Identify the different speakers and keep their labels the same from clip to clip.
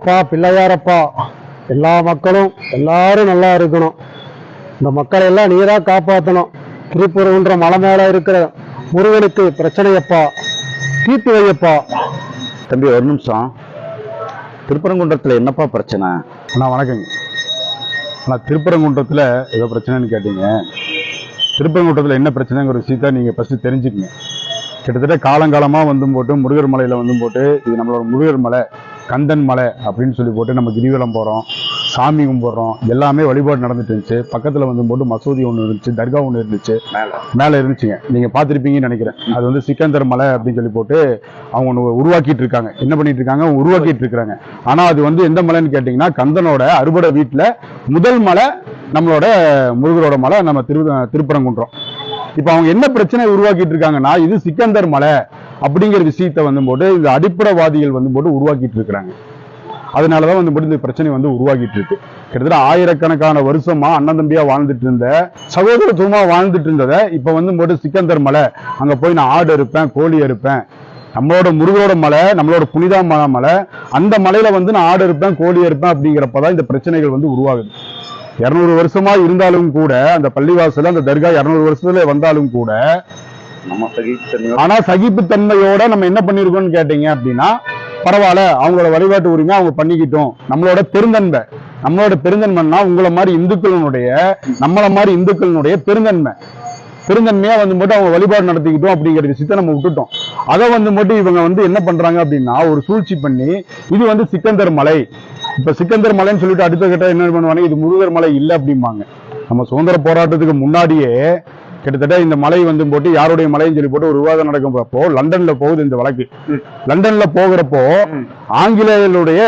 Speaker 1: அப்பா பிள்ளையாரப்பா. எல்லா மக்களும் எல்லாரும் நல்லா இருக்கணும். இந்த மக்களை எல்லாம் நீரா காப்பாற்றணும் திருப்பூர்ன்ற மலை மேல இருக்கிற முருகனுக்கு பிரச்சனையப்பா. தீர்த்து வையப்பா.
Speaker 2: தம்பி ஒரு நிமிஷம். திருப்பரங்குன்றத்துல என்னப்பா பிரச்சனை?
Speaker 3: அண்ணா வணக்கங்க. அண்ணா திருப்பரங்குன்றத்தில் ஏதோ பிரச்சனைன்னு கேட்டீங்க. திருப்பரங்குன்றத்தில் என்ன பிரச்சனைங்கிற விஷயத்த நீங்கள் ஃபஸ்ட்டு தெரிஞ்சுக்கங்க. கிட்டத்தட்ட காலங்காலமாக வந்து போட்டு முருகர் மலையில் வந்து போட்டு இது நம்மளோட முருகர் மலை. கந்தன் மலை அப்படின்னு சொல்லி போட்டு நம்ம கிரிவலம் போகிறோம் சாமி கும்பிட்றோம் எல்லாமே வழிபாடு நடந்துட்டு இருந்துச்சு. பக்கத்தில் வந்து போட்டு மசூதி ஒன்று இருந்துச்சு தர்கா ஒன்று இருந்துச்சு.
Speaker 2: மேல.
Speaker 3: மேலே இருந்துச்சுங்க. நீங்கள் பார்த்துருப்பீங்கன்னு நினைக்கிறேன். அது வந்து சிக்கந்தர் மலை அப்படின்னு சொல்லி போட்டு அவங்க ஒன்று உருவாக்கிட்டு இருக்காங்க. என்ன பண்ணிட்டு இருக்காங்க? உருவாக்கிட்டு இருக்காங்க ஆனால் அது வந்து எந்த மலைன்னு கேட்டிங்கன்னா கந்தனோட அறுபடை வீட்டில் முதல் மலை நம்மளோட முருகரோட மலை நம்ம திரு திருப்பரங்குன்றம். இப்போ அவங்க என்ன பிரச்சனை உருவாக்கிட்டு இருக்காங்கன்னா இது சிக்கந்தர் மலை. அப்படிங்கிற விஷயத்தை வந்து போட்டு இந்த அடிப்படைவாதிகள் வந்து போட்டு உருவாக்கிட்டு இருக்கிறாங்க. அதனாலதான் வந்து போட்டு இந்த பிரச்சனை வந்து உருவாக்கிட்டு இருக்கு. கிட்டத்தட்ட ஆயிரக்கணக்கான வருஷமா அண்ணன் தம்பியா வாழ்ந்துட்டு இருந்த சகோதரத்துவமா வாழ்ந்துட்டு இருந்ததை இப்ப வந்து போட்டு சிக்கந்தர் மலை அங்க போய் நான் ஆடு இருப்பேன் கோழி இருப்பேன் நம்மளோட முருகோட மலை நம்மளோட புனிதா மலை அந்த மலையில வந்து நான் ஆடு இருப்பேன் கோழி இருப்பேன் அப்படிங்கிறப்பதான் இந்த பிரச்சனைகள் வந்து உருவாகுது. இருநூறு வருஷமா இருந்தாலும் கூட அந்த பள்ளிவாசல் அந்த தர்கா இருநூறு வருஷத்துல வந்தாலும் கூட ஆனா சகிப்புத்தன்மையோட நம்ம என்ன பண்ணிருக்கோம்னு கேட்டீங்க அப்படின்னா பரவாயில்ல அவங்களோட வழிபாட்டு உரிமை அவங்க பண்ணிக்கிட்டோம். நம்மளோட பெருந்தன்மை. நம்மளோட பெருந்தன்மைன்னா உங்களை மாதிரி இந்துக்களினுடைய நம்மள மாதிரி இந்துக்களினுடைய பெருந்தன்மை. பெருந்தன்மையா வந்து மட்டும் அவங்க வழிபாடு நடத்திக்கிட்டோம் அப்படிங்கிற சித்த நம்ம விட்டுட்டோம். அதை வந்து மட்டும் இவங்க வந்து என்ன பண்றாங்க அப்படின்னா ஒரு சூழ்ச்சி பண்ணி இது வந்து சிக்கந்தர் மலை. இப்ப சிக்கந்தர் மலைன்னு சொல்லிட்டு அடுத்த கட்ட என்ன பண்ணுவாங்க? இது முருகர் மலை இல்லை அப்படிம்பாங்க. நம்ம சுதந்திர போராட்டத்துக்கு முன்னாடியே கிட்டத்தட்ட இந்த மலை வந்து போட்டு யாருடைய மலைன்னு சொல்லி போட்டு ஒரு விவாதம் நடக்கிறப்போ லண்டன்ல போகுது இந்த வழக்கு. லண்டன்ல போகிறப்போ ஆங்கிலேயருடைய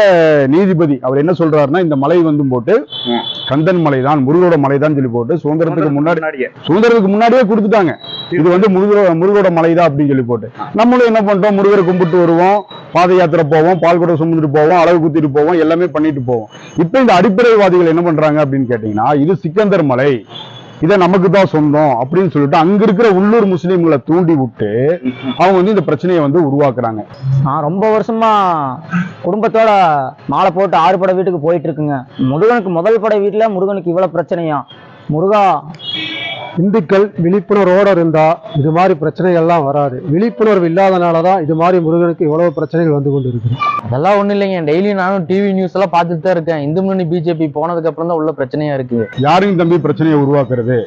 Speaker 3: நீதிபதி அவர் என்ன சொல்றாருன்னா இந்த மலை வந்து போட்டு. கந்தன் மலை தான் முருகோட மலை தான் சொல்லி போட்டு சுதந்திரத்துக்கு முன்னாடி சுதந்திரத்துக்கு முன்னாடியே கொடுத்துட்டாங்க. இது வந்து முருகரோட முருகோட மலை தான் அப்படின்னு சொல்லி போட்டு. நம்மளும் என்ன பண்றோம் முருகரை கும்பிட்டு வருவோம் பாத யாத்திரை போவோம் பால் கூட சுமந்துட்டு போவோம் அளவு குத்திட்டு போவோம் எல்லாமே பண்ணிட்டு போவோம். இப்போ இந்த அடிப்படைவாதிகள் என்ன பண்றாங்க அப்படின்னு கேட்டீங்கன்னா இது சிக்கந்தர் மலை. இதை நமக்கு தான் சொந்தம் அப்படின்னு சொல்லிட்டு அங்க இருக்கிற உள்ளூர் முஸ்லீம்களை தூண்டி விட்டு அவங்க வந்து இந்த பிரச்சனையை வந்து உருவாக்குறாங்க.
Speaker 4: நான் ரொம்ப வருஷமா குடும்பத்தோட மாலை போட்டு ஆறு படை வீட்டுக்கு போயிட்டு இருக்குங்க. முருகனுக்கு முதல் படை வீட்டுல முருகனுக்கு இவ்வளவு பிரச்சனையா? முருகா
Speaker 1: இந்துக்கள் விழிப்புணர்வோட இருந்தா இது மாதிரி பிரச்சனைகள்லாம் வராது. விழிப்புணர்வு இல்லாதனால தான் இது மாதிரி முருகனுக்கு இவ்வளவு பிரச்சனைகள் வந்து கொண்டு இருக்கு
Speaker 5: அதெல்லாம் ஒண்ணும் இல்லைங்க. டெய்லி நானும் டிவி நியூஸ் எல்லாம் பார்த்துட்டு தான் இருக்கேன். இந்து முன்னணி பிஜேபி போனதுக்கு அப்புறம் தான் உள்ள பிரச்சனையா இருக்கு.
Speaker 3: யாருங்க தம்பி பிரச்சனையை உருவாக்குறது?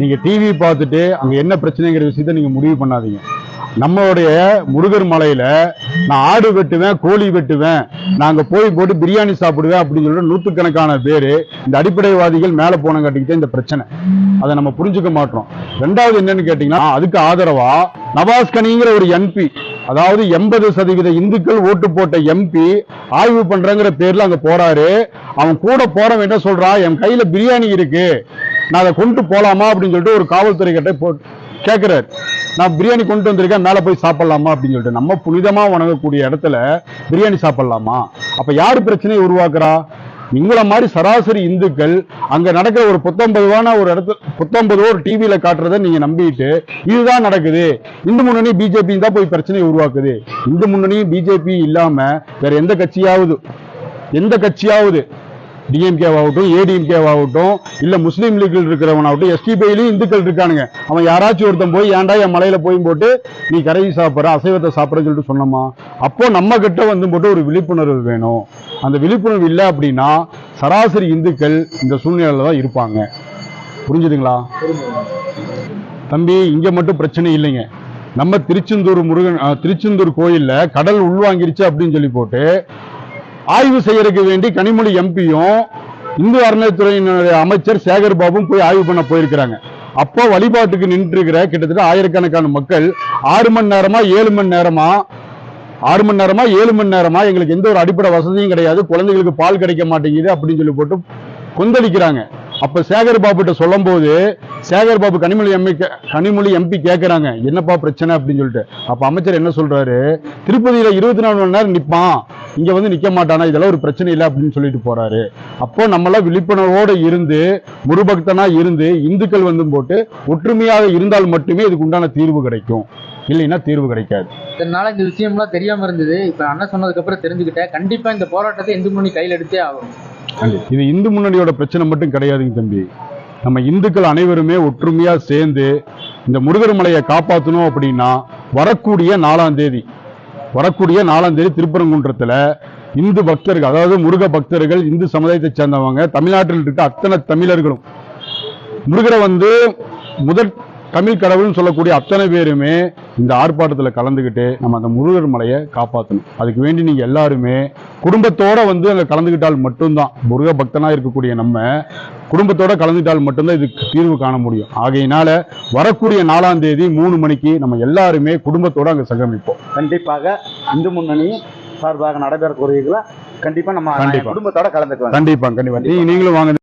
Speaker 3: நீங்க டிவி பார்த்துட்டு அங்க என்ன பிரச்சனைங்கிற விஷயத்த நீங்க முடிவு பண்ணாதீங்க. நம்மளுடைய முருகர் மலையில நான் ஆடு வெட்டுவேன் கோழி வெட்டுவேன் நாங்க போய் போட்டு பிரியாணி சாப்பிடுவேன் அப்படின்னு சொல்லிட்டு நூற்றுக்கணக்கான பேரு இந்த அடிப்படைவாதிகள் மேல போனங்காட்டிக்கிட்டே இந்த பிரச்சனை. அதை நம்ம புரிஞ்சுக்க மாட்டோம். ரெண்டாவது என்னன்னு கேட்டீங்கன்னா அதுக்கு ஆதரவா? நவாஸ் கனிங்கிற ஒரு எம்பி அதாவது எண்பது சதவீத இந்துக்கள் ஓட்டு போட்ட எம்பி ஆய்வு பண்றங்கிற பேர்ல அங்க போறாரு. அவன் கூட போறவன் என்ன சொல்றான் என் கையில பிரியாணி இருக்கு. நான் அதை கொண்டு போலாமா அப்படின்னு சொல்லிட்டு ஒரு காவல்துறை கிட்ட போ கேட்கிறாரு நான் பிரியாணி கொண்டு வந்திருக்கேன் மேல போய் சாப்பிடலாமா அப்படின்னு சொல்லிட்டு. நம்ம புனிதமா வணங்கக்கூடிய இடத்துல பிரியாணி சாப்பிடலாமா? அப்ப யாரு பிரச்சனையை உருவாக்குறா? உங்களை மாதிரி சராசரி இந்துக்கள் அங்க நடக்கிற ஒரு புத்தம்பதுவான ஒரு இடத்துல புத்தம்பது ஒரு டிவியில காட்டுறத நீங்க நம்பிட்டு இதுதான் நடக்குது. இந்து முன்னணி பிஜேபி தான் போய் பிரச்சனையை உருவாக்குது. இந்து முன்னணியும் பிஜேபி இல்லாம வேற எந்த கட்சியாவது எந்த கட்சியாவது டிஎம்கேவாகட்டும் ஏடிஎம்கேவாகட்டும் இல்லை முஸ்லீம் லீக்கில் இருக்கிறவனாகட்டும் எஸ்டிபிஐலையும் இந்துக்கள் இருக்கானுங்க. அவன் யாராச்சும் ஒருத்தன் போய் ஏன்டா என் மலையில போய் போட்டு நீ கறி சாப்பிட்ற அசைவத்தை சாப்பிட்றன்னு சொல்லிட்டு சொன்னோமா அப்போ நம்ம கிட்ட வந்து போட்டு ஒரு விழிப்புணர்வு வேணும். அந்த விழிப்புணர்வு இல்லை அப்படின்னா சராசரி இந்துக்கள் இந்த சூழ்நிலையில தான் இருப்பாங்க. புரிஞ்சுதுங்களா? தம்பி இங்கே மட்டும் பிரச்சனை இல்லைங்க. நம்ம திருச்செந்தூர் முருகன் திருச்செந்தூர் கோயில்ல கடல் உள்வாங்கிருச்சு அப்படின்னு சொல்லி போட்டு ஆய்வு செய்யறதுக்கு வேண்டி கனிமொழி எம்பியும் இந்து அறநிலையத்துறையினுடைய அமைச்சர் சேகர் பாபும் போய் ஆய்வு பண்ண போயிருக்கிறாங்க. அப்போ வழிபாட்டுக்கு நின்று இருக்கிற கிட்டத்தட்ட ஆயிரக்கணக்கான மக்கள் ஆறு மணி நேரமா ஏழு மணி நேரமா ஆறு மணி நேரமா ஏழு மணி நேரமா எங்களுக்கு எந்த ஒரு அடிப்படை வசதியும் கிடையாது. குழந்தைகளுக்கு பால் கிடைக்க மாட்டேங்குது அப்படின்னு சொல்லி போட்டு கொந்தளிக்கிறாங்க. அப்ப சேகர் பாபு கிட்ட சொல்லும் போது சேகர் பாபு கனிமொழி எம்பி கனிமொழி எம்பி கேட்கறாங்க என்னப்பா பிரச்சனை? அப்படின்னு சொல்லிட்டு. அப்ப அமைச்சர் என்ன சொல்றாரு? திருப்பதியில இருபத்தி நாலு மணி நேரம் நிப்பான். இங்க வந்து நிக்க மாட்டானா? இதெல்லாம் ஒரு பிரச்சனை இல்லை அப்படின்னு சொல்லிட்டு போறாரு. அப்போ நம்மளாம் விழிப்புணர்வோடு இருந்து முருபக்தனா இருந்து இந்துக்கள் வந்து போட்டு ஒற்றுமையாக இருந்தால் மட்டுமே இதுக்கு உண்டான தீர்வு கிடைக்கும். இல்லைன்னா தீர்வு கிடைக்காது.
Speaker 5: இதனால இந்த விஷயம்லாம் தெரியாம இருந்தது. இப்ப அண்ணன் சொன்னதுக்கு அப்புறம் தெரிஞ்சுக்கிட்டேன். கண்டிப்பா இந்த போராட்டத்தை இந்து முன்னணி கையில் எடுத்தே ஆகும்
Speaker 3: இது இந்து முன்னணியோட பிரச்சனை மட்டும் கிடையாதுங்க தம்பி. நம்ம இந்துக்கள் அனைவருமே ஒற்றுமையா சேர்ந்து இந்த முருகர் மலையை காப்பாற்றணும் அப்படின்னா வரக்கூடிய நாலாம் தேதி வரக்கூடிய நாலாம் தேதி இந்து பக்தர்கள் அதாவது முருக பக்தர்கள் இந்து சமுதாயத்தை சேர்ந்தவங்க தமிழ்நாட்டில் இருக்க அத்தனை தமிழர்களும். முருகரை வந்து முதற் தமிழ் கடவுள்னு சொல்லக்கூடிய அத்தனை பேருமே இந்த ஆர்ப்பாட்டத்துல கலந்துக்கிட்டு நம்ம அந்த முருகர் மலையை காப்பாற்றணும் அதுக்கு வேண்டி நீங்க எல்லாருமே குடும்பத்தோட வந்து அங்க கலந்துக்கிட்டால் மட்டும்தான். முருக பக்தனா இருக்கக்கூடிய நம்ம குடும்பத்தோட கலந்துக்கிட்டால் மட்டும்தான் இதுக்கு தீர்வு காண முடியும். ஆகையினால வரக்கூடிய நாலாம் தேதி மூணு மணிக்கு நம்ம எல்லாருமே குடும்பத்தோட அங்க சங்கமிப்போம்.
Speaker 2: கண்டிப்பாக இந்து முன்னணி சார்பாக நடைபெறக்கூடியதுல கண்டிப்பா நம்ம
Speaker 3: கண்டிப்பா.
Speaker 2: குடும்பத்தோட கலந்துக்குவாங்க
Speaker 3: கண்டிப்பா கண்டிப்பா. நீங்க நீங்களும் வாங்க.